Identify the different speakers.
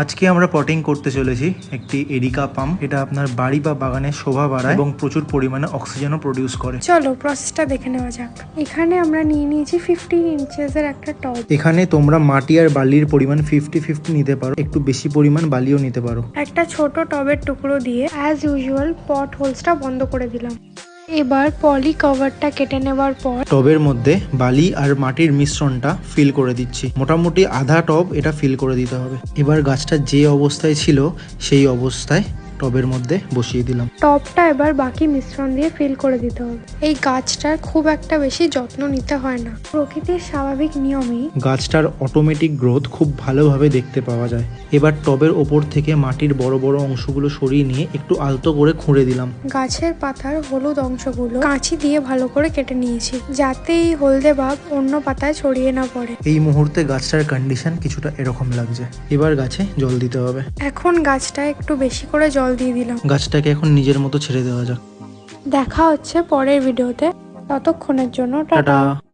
Speaker 1: আজকে আমরা পটিং করতে চলেছি একটি এরিকা পাম্প এটা আপনার বাড়ি বা বাগানের শোভা বাড়ায় এবং প্রচুর পরিমাণে অক্সিজেনও প্রডিউস করে।
Speaker 2: চলো প্রসেসটা দেখে নেওয়া যাক। এখানে আমরা নিয়ে নিয়েছি ফিফটি ইঞ্চেসের একটা টব
Speaker 1: এখানে তোমরা মাটি আর বালির পরিমাণ ফিফটি ফিফটি নিতে পারো। একটু বেশি পরিমাণ বালিও নিতে পারো।
Speaker 2: একটা ছোট টবের টুকরো দিয়ে অ্যাজ ইউজুয়াল পট হোলসটা বন্ধ করে দিলাম। এবার পলি কভারটা কেটে নেবার পর
Speaker 1: টবের মধ্যে বালি আর মাটির মিশ্রণটা ফিল করে দিচ্ছি। মোটামুটি আধা টব এটা ফিল করে দিতে হবে। এবার গাছটা যে অবস্থায় ছিল সেই অবস্থায় টবের মধ্যে বসিয়ে দিলাম।
Speaker 2: টবটা এবার বাকি মিশ্রণ দিয়ে ফিল করে দিতে হবে। এই গাছটার খুব একটা বেশি যত্ন নিতে হয় না। প্রকৃতির স্বাভাবিক নিয়মেই
Speaker 1: গাছটার অটোমেটিক গ্রোথ খুব ভালোভাবে দেখতে পাওয়া যায়। এবার টবের ওপর থেকে মাটির বড় বড় অংশগুলো সরিয়ে নিয়ে একটু আলতো করে খুঁড়ে দিলাম।
Speaker 2: গাছের পাতার হলুদ অংশগুলো কাঁচি দিয়ে ভালো করে কেটে নিয়েছি যাতে এই হলদে ভাব অন্য পাতায় ছড়িয়ে না পড়ে।
Speaker 1: এই মুহূর্তে গাছটার কন্ডিশন কিছুটা এরকম লাগছে। এবার গাছে জল দিতে হবে।
Speaker 2: এখন গাছটা একটু বেশি করে জল দিয়ে দিলাম।
Speaker 1: গাছটাকে এখন নিজের মতো ছেড়ে দেওয়া যাক।
Speaker 2: দেখা হচ্ছে পরের ভিডিওতে। ততক্ষণের জন্য টাটা।